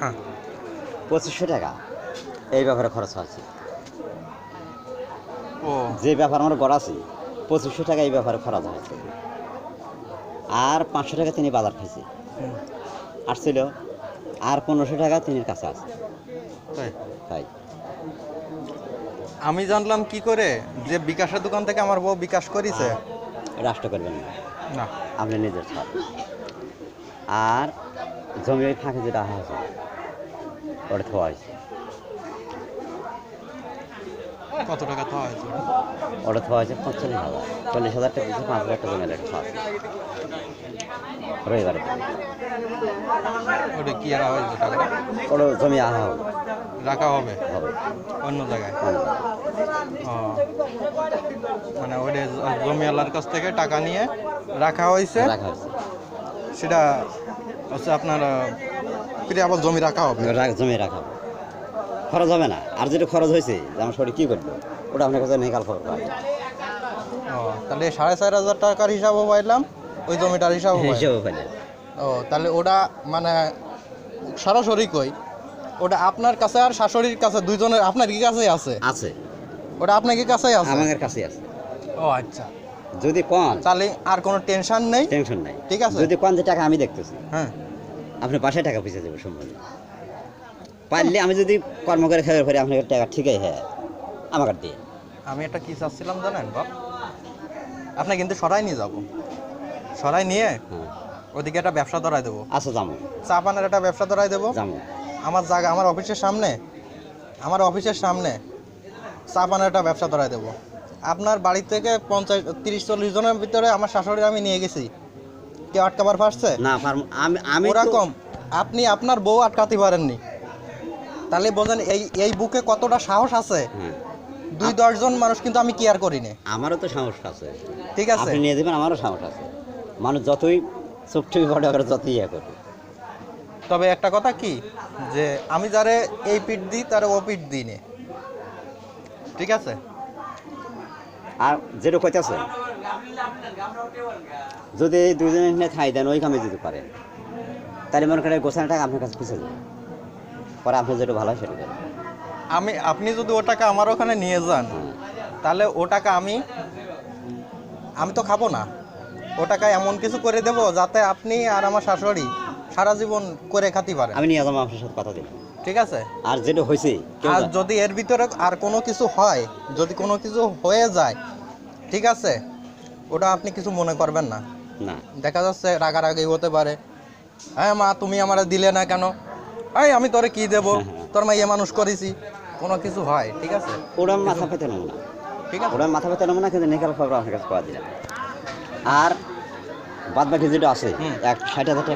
হ্যাঁ। পঁচিশশো টাকা। এই ব্যাপারে খরচ ও। যে ব্যাপার আমার গড়াছি পঁচিশশো টাকা এই ব্যাপারে খরচ হয়েছে আর পাঁচশো টাকা তিনি বাজার খাইছে। আসছিল আর পনেরোশো টাকা তিনির কাছে আছে। তাই? তাই। আমি জানলাম কি করে? যে বিকাশের দোকান থেকে আমার বউ বিকাশ করিছে? রাষ্ট্র করবেন না। না। আপনি নিজের ছাদ আর জমি ওই ফাঁকে যেটা আছে ওটা থোয়া হয়েছে। কত টাকা তো হয়েছে? ওটা থোয়া হয়েছে পঁয়তাল্লিশ হাজার। চল্লিশ হাজার টাকা দিয়েছে পাঁচ হাজার টাকা মেলে থোয়া আছে রবিবারে ওটা কি আর হয়েছে টাকাটা ওটা জমি আহা হবে। রাখা হবে? হবে। অন্য জায়গায়? মানে ওটা জমিওয়ালার কাছ থেকে টাকা নিয়ে রাখা হয়েছে? রাখা হয়েছে। সেটা হচ্ছে আপনার ফিরে আবার জমি রাখা হবে? জমি রাখা হবে। খরচ হবে না। আর যেটা খরচ হয়েছে যে আমার শরীর কী করব? ওটা আপনার কাছে নিকাল খবর পাবে ও তাহলে সাড়ে চার হাজার টাকার হিসাবও পাইলাম ওই জমিটার হিসাবও পাইলাম। হিসেবে ও তাহলে ওটা মানে সরাসরি কই? ওটা আপনার কাছে আর শাশুড়ির কাছে দুইজনের আপনার কি কাছেই আছে? আছে। ওটা আপনার কি কাছেই আছে? আমাদের কাছে আছে। ও আচ্ছা। যদি কন তাহলে আর কোনো টেনশন নেই? টেনশন নাই। ঠিক আছে। যদি কন যে টাকা আমি দেখতেছি। হ্যাঁ। আপনি পাশে টাকা পিছিয়ে দেবো সম্পূর্ণ পারলে আমি যদি কর্ম করে খেয়ে ফেরি আপনাকে টাকা ঠিকই হ্যাঁ। আমাকে দিয়ে। আমি একটা কি চাচ্ছিলাম জানেন বাপ? আপনি কিন্তু সরাই নিয়ে যাব। সরাই নিয়ে হ্যাঁ। ওদিকে একটা ব্যবসা ধরাই দেবো। আচ্ছা যাব। চা পানের একটা ব্যবসা ধরাই দেবো। যাব। আমার জায়গা আমার অফিসের সামনে আমার অফিসের সামনে চা পানের একটা ব্যবসা ধরাই দেবো। আপনার বাড়ি থেকে পঞ্চাশ তিরিশ চল্লিশ জনের ভিতরে আমার শাশুড়ি আমি নিয়ে গেছি। কেউ আটকাবার পারছে? না আমি আমি ওরকম আপনি আপনার বউ আটকাতে পারেননি। তাহলে বোঝেন এই এই বুকে কতটা সাহস আছে? হ্যাঁ। দুই দশজন মানুষ কিন্তু আমি কেয়ার করিনি। আমারও তো সাহস আছে। ঠিক আছে। আপনি নিয়ে দেবেন আমারও সাহস আছে। মানুষ যতই চোখ টিপি পড়ে করে যতই ইয়ে করবে তবে একটা কথা কি যে আমি যারে এই পিঠ দিই তারে ও পিঠ দিই নে। ঠিক আছে? আর যেটা কইতেছে যদি দুজনে নিয়ে খাই দেন ওই কামে যদি পারেন তাহলে মনে করেন গোছানো টাকা আপনার কাছে খুঁজে যাবে পরে আপনি যেটা ভালো হয় সেটা আমি আপনি যদি ও টাকা আমার ওখানে নিয়ে যান হ্যাঁ। তাহলে ও টাকা আমি আমি তো খাব না। ও টাকা এমন কিছু করে দেব যাতে আপনি আর আমার শাশুড়ি সারা জীবন করে খাতে পারেন। আমি নিয়ে যাব আপনার সাথে কথা দিলাম। ঠিক আছে? আর যেটা হয়েছে আর যদি এর ভিতরে আর কোনো কিছু হয় যদি কোনো কিছু হয়ে যায় ঠিক আছে? ওটা আপনি কিছু মনে করবেন না। না। দেখা যাচ্ছে রাগারাগি হতে পারে। হ্যাঁ মা তুমি আমার দিলে না কেন? এই আমি তোরে কি দেব? তোর মা মাইয়ে মানুষ করেছি। কোনো কিছু হয় ঠিক আছে? ওরা মাথা পেতে নেব না। ঠিক আছে। ওরা মাথা পেতে নেব না কিন্তু নিকাল খবর আপনার কাছে পাওয়া দিলাম আর বাদ বাকি যেটা আছে। এক ষাট হাজার টাকা